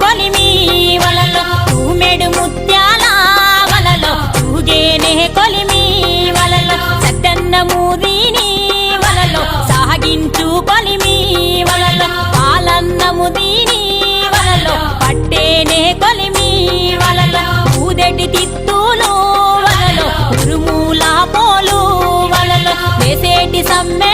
కొలిమి వలలో తూమెడు ముత్యాల వలలో తూగేనే కొలిమి వలలో సద్దన్న మూదీని వలలో సాగించు కొలిమి వలలో పాలన్నము దీని వలలో పట్టేనే కొలిమి వలలో ఊదటి తిత్తులు వలలో ఉరుమూలా పోలు వలలో వేసేటి సమ్మె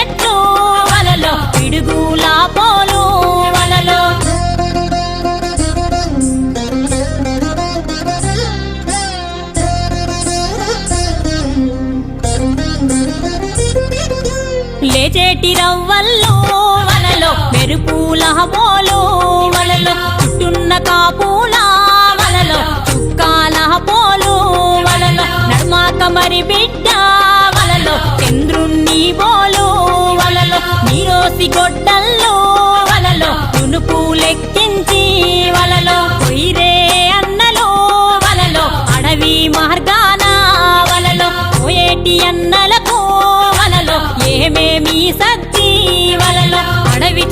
రవ్వల్లో వలలో మెరుపుల పోలు వలలో చుట్టున్న కాపుల వలలో చుక్కాల పోలు వలలో నడుమాక మరి బిడ్డ వలలో చంద్రుణ్ణి బోలు వలలో నీరోసి గొడ్డల్లో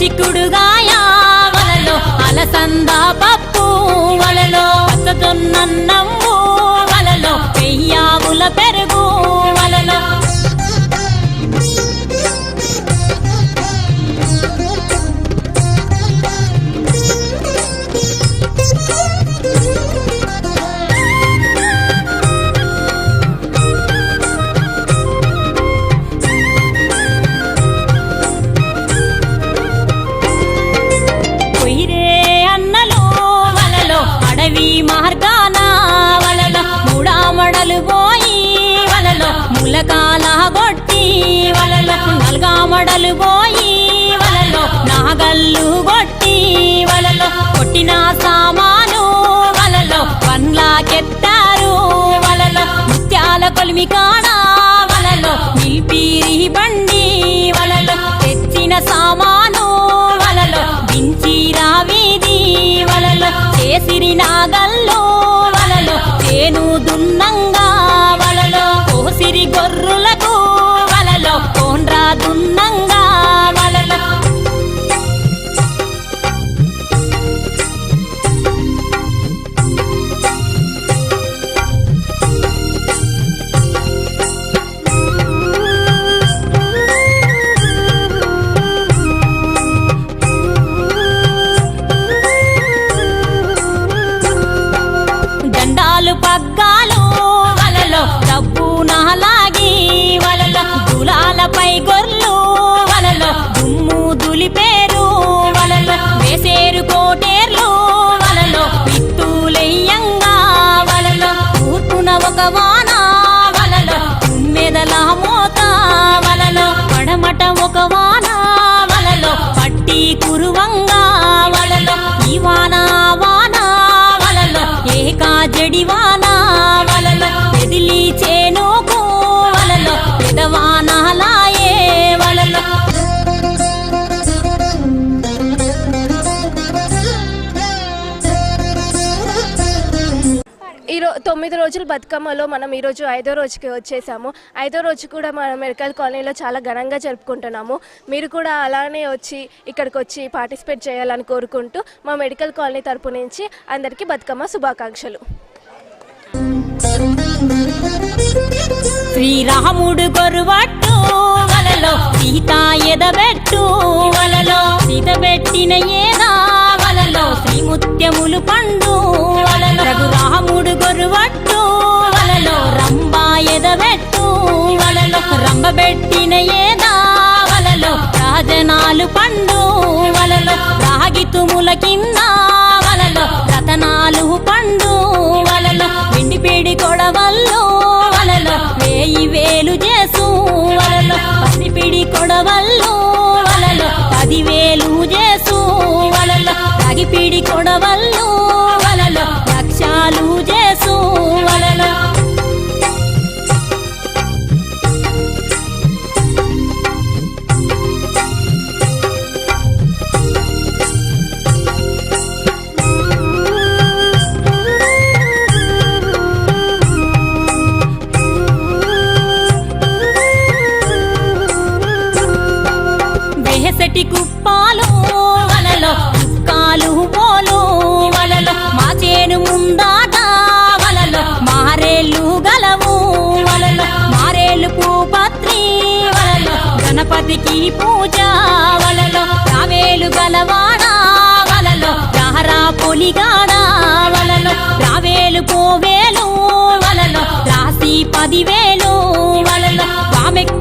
చిక్కుడుగాయ వలలో అలసంద పప్పు వలలో పచ్చదొన్నన్నమ్ము వలలో పెయ్యావుల పెరుగు ముత్యాల కాడ వలలో నిల్పీరి బండి వలలో తెచ్చిన సామాను వలలో దించిరా వీధి వలలో చేసిరి నాగల్లో తొమ్మిది బతుకమ్మలో మనం ఈరోజు ఐదో రోజుకి వచ్చేసాము. ఐదో రోజు కూడా మనం మెడికల్ కాలనీలో చాలా ఘనంగా జరుపుకుంటున్నాము. మీరు కూడా అలానే వచ్చి ఇక్కడికి వచ్చి పార్టిసిపేట్ చేయాలని కోరుకుంటూ మా మెడికల్ కాలనీ తరపు నుంచి అందరికీ బతుకమ్మ శుభాకాంక్షలు. శ్రీరాముడు గొరువట్టు వలలో సీత ఎదబెట్టు వలలో సీత పెట్టిన ఏదా వలలో శ్రీముత్యములు పండు వలలో రతనాలు పండు వలలో రాగి తుముల కింద వలలో రతనాలు పండు వలలో వెండిపేడి కొడవల్లో వలలో వేయి వేలు చేసు వలలో పసిపిడి కొడవ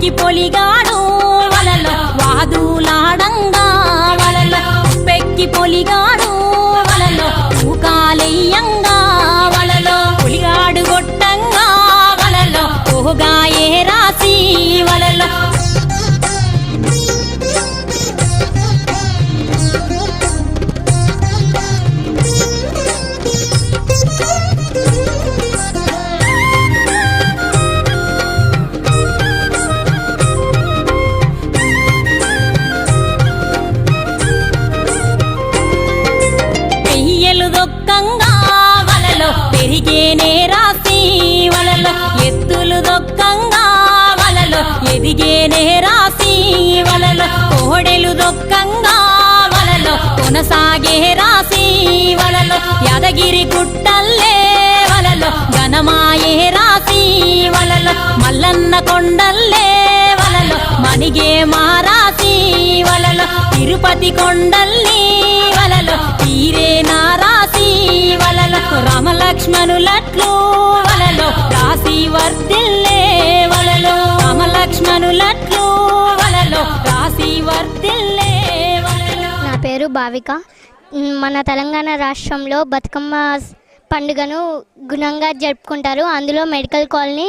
పొలికి పొలిగాడు. వలలో వాదులాడంగా. వలలో పెక్కి పొలిగాడు. ఎదిగేనే రాసి వలలో కోడెలు దొక్కంగా వలలో కొనసాగే రాసి వలలో యాదగిరి గుట్టల్లే వలలో ఘనమాయే రాసి వలలో మల్లన్న కొండల్లే వలలో మణిగే మారాసి వలలో తిరుపతి కొండల్ని వలలో తీరే నారాసి వలలో రామలక్ష్మణులట్లు వలలో రాసి వర్తిల్లే రామలక్ష్మణులట్లు వలలో రాసి వర్తిల్లే నా పేరు భావిక. మన తెలంగాణ రాష్ట్రంలో బతుకమ్మ పండుగను గుణంగా జరుపుకుంటారు. అందులో మెడికల్ కాలనీ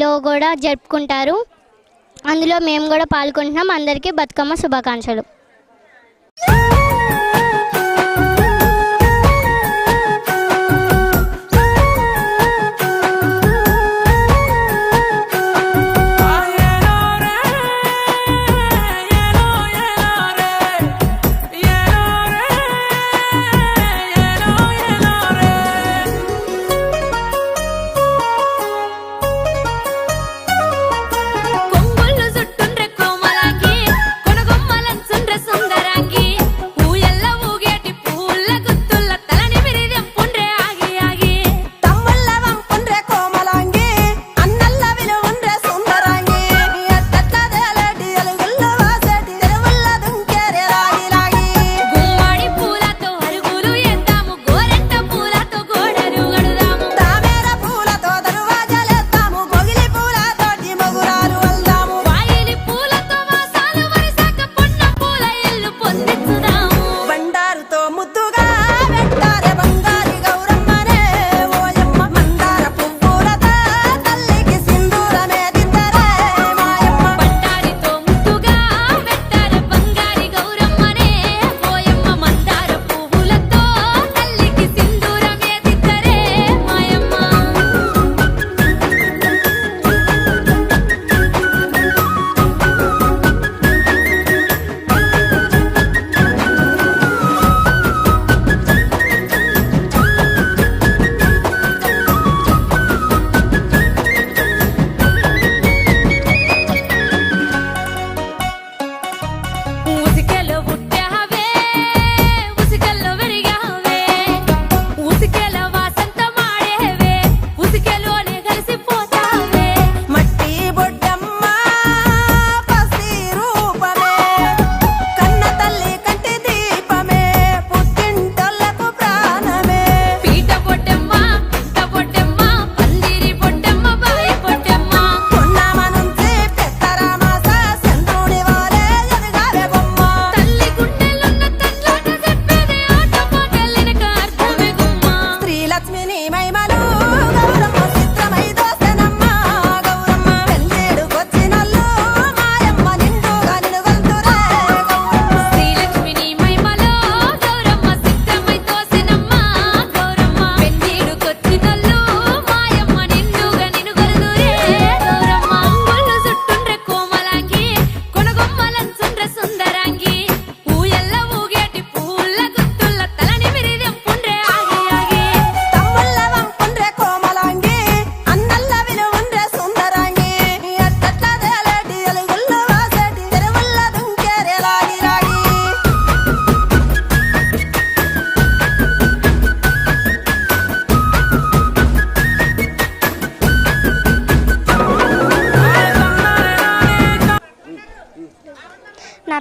లో కూడా జరుపుకుంటారు. అందులో మేము కూడా పాల్గొంటున్నాం. అందరికీ బతుకమ్మ శుభాకాంక్షలు.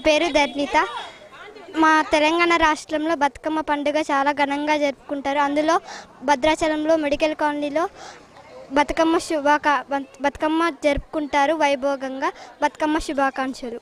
పేరు ధర్నిత. మా తెలంగాణ రాష్ట్రంలో బతుకమ్మ పండుగ చాలా ఘనంగా జరుపుకుంటారు. అందులో భద్రాచలంలో మెడికల్ కాలనీలో బతుకమ్మ శుభాకా బతుకమ్మ జరుపుకుంటారు వైభోగంగా. బతుకమ్మ శుభాకాంక్షలు.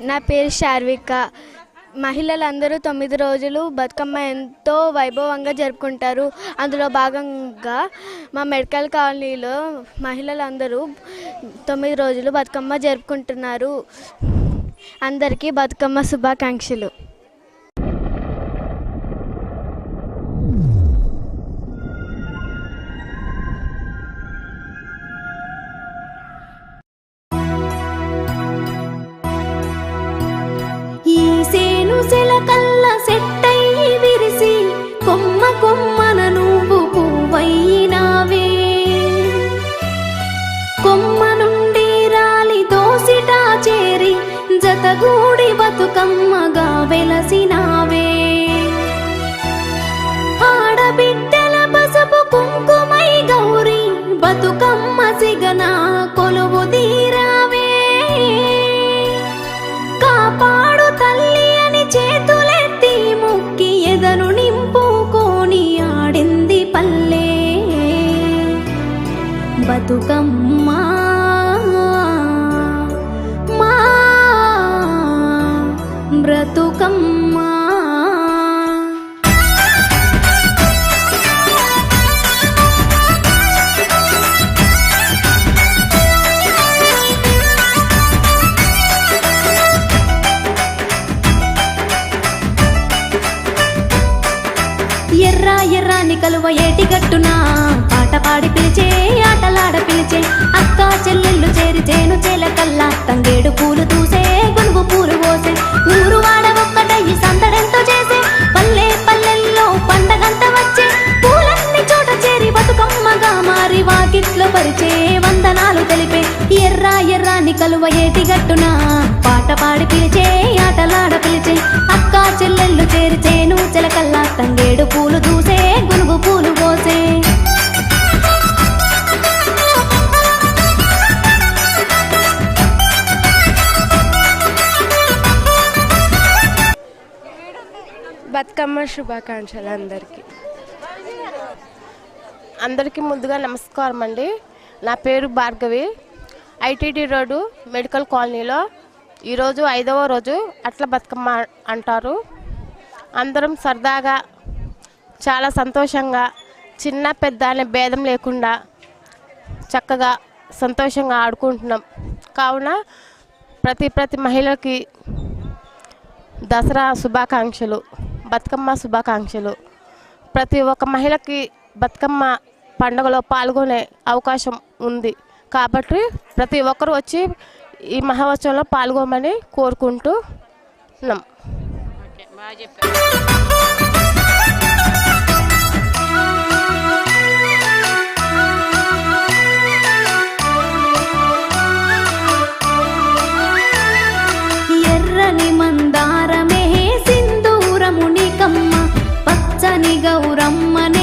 నా పేరు శార్విక. మహిళలందరూ తొమ్మిది రోజులు బతుకమ్మ ఎంతో వైభవంగా జరుపుకుంటారు. అందులో భాగంగా మా మెడికల్ కాలనీలో మహిళలందరూ తొమ్మిది రోజులు బతుకమ్మ జరుపుకుంటున్నారు. అందరికీ బతుకమ్మ శుభాకాంక్షలు. చేను చేలకల్లా తంగేడు పూలు తూసే గునుగు పూలు పోసే. ఊరు వాడ ఒక్కటయ్యి సందడెంతో చేసే. పల్లె పల్లెల్లో పండగంత వచ్చే. పూలన్నీ చోట చేరి బతుకమ్మగా మారి వాకిట్లో పరిచే వందనాలు తెలిపే. ఎర్ర ఎర్రాని కలువ ఏటి గట్టున పాట పాడి పిలిచే ఆటలాడ పిలిచే. అక్క చెల్లెళ్ళు చేరి చేను చెలకల్లా తంగేడు పూలు దూసే గునుగు పూలు పోసే. బతుకమ్మ శుభాకాంక్షలు అందరికీ. అందరికీ ముందుగా నమస్కారం అండి. నా పేరు భార్గవి. ఐటీడీ రోడ్డు మెడికల్ కాలనీలో ఈరోజు ఐదవ రోజు అట్ల బతుకమ్మ అంటారు. అందరం సరదాగా చాలా సంతోషంగా చిన్న పెద్ద అనే భేదం లేకుండా చక్కగా సంతోషంగా ఆడుకుంటున్నాం. కావున ప్రతి ప్రతి మహిళకి దసరా శుభాకాంక్షలు. బతుకమ్మ శుభాకాంక్షలు. ప్రతి ఒక్క మహిళకి బతుకమ్మ పండుగలో పాల్గొనే అవకాశం ఉంది. కాబట్టి ప్రతి ఒక్కరు వచ్చి ఈ మహోత్సవంలో పాల్గొమని కోరుకుంటూ ఉన్నాం గౌరమ్మనే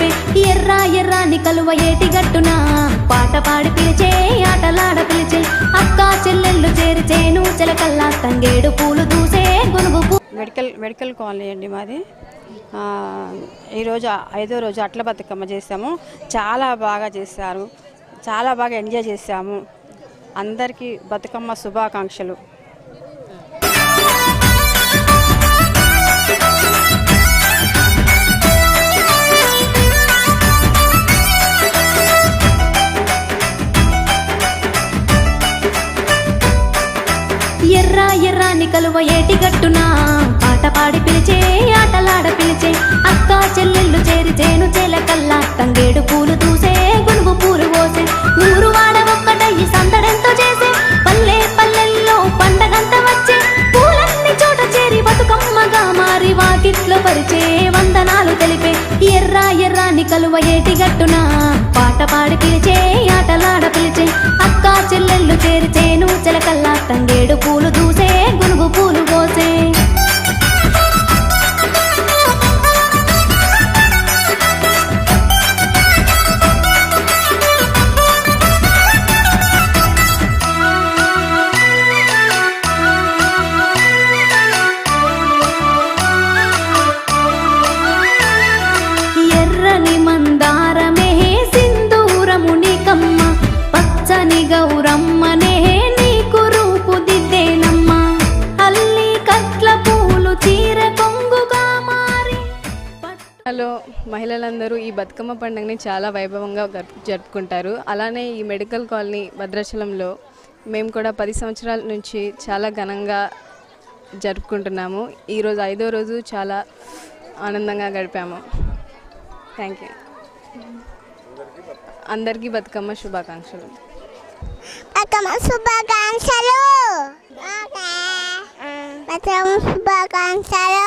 వందనాలు ఎర్ర ఎర్రాని కలువ ఏటి గట్టున పాట పాడి పిలిచే ఆటలాడ పిలిచే అక్క చెల్లెళ్ళు చేరి చేను చెలకల్లా తంగేడు పూలు దూసే గునుగు మెడికల్ మెడికల్ కాలనీ అండి మాది. ఈరోజు ఐదో రోజు అట్ల బతుకమ్మ చేసాము. చాలా బాగా చేశారు. చాలా బాగా ఎంజాయ్ చేశాము. అందరికీ బతుకమ్మ శుభాకాంక్షలు. కలువ ఏటి గట్టున పాట పాడి పిలిచే ఆటలాడ పిలిచే అక్క చెల్లెళ్ళు చేరి చేను చేలకల్లా తంగేడు పూలు దూసే గునుగు పూలు పోసే ఊరు వాడ ఒక్కటయ్యి సందడెంతో చేసే పల్లె పల్లెల్లో పండగంత వచ్చే పూలన్నీ చోట చేరి బతుకమ్మగా మారి వాకిట్లో పరిచే వందనాలు తెలిపే ఎర్ర ఎర్రాని కలువ ఏటి గట్టున పాట పాడి పిలిచే ఆటలాడ పిలిచే అక్క చెల్లెళ్ళు చేరి చేను చెలకల్లా తంగేడు పూలు దూసే అల్లి కట్ల పూలు చీర కొంగుగా మారి. హలో మహిళలందరూ ఈ బతుకమ్మ పండుగని చాలా వైభవంగా జరుపుకుంటారు. అలానే ఈ మెడికల్ కాలనీ భద్రాచలంలో మేము కూడా పది సంవత్సరాల నుంచి చాలా ఘనంగా జరుపుకుంటున్నాము. ఈరోజు ఐదో రోజు చాలా ఆనందంగా గడిపాము. థ్యాంక్ యూ అందరికీ బతుకమ్మ శుభాకాంక్షలు. బతుకమ్మ శుభాకాంక్షలు బతుకమ్మ శుభాకాంక్షలు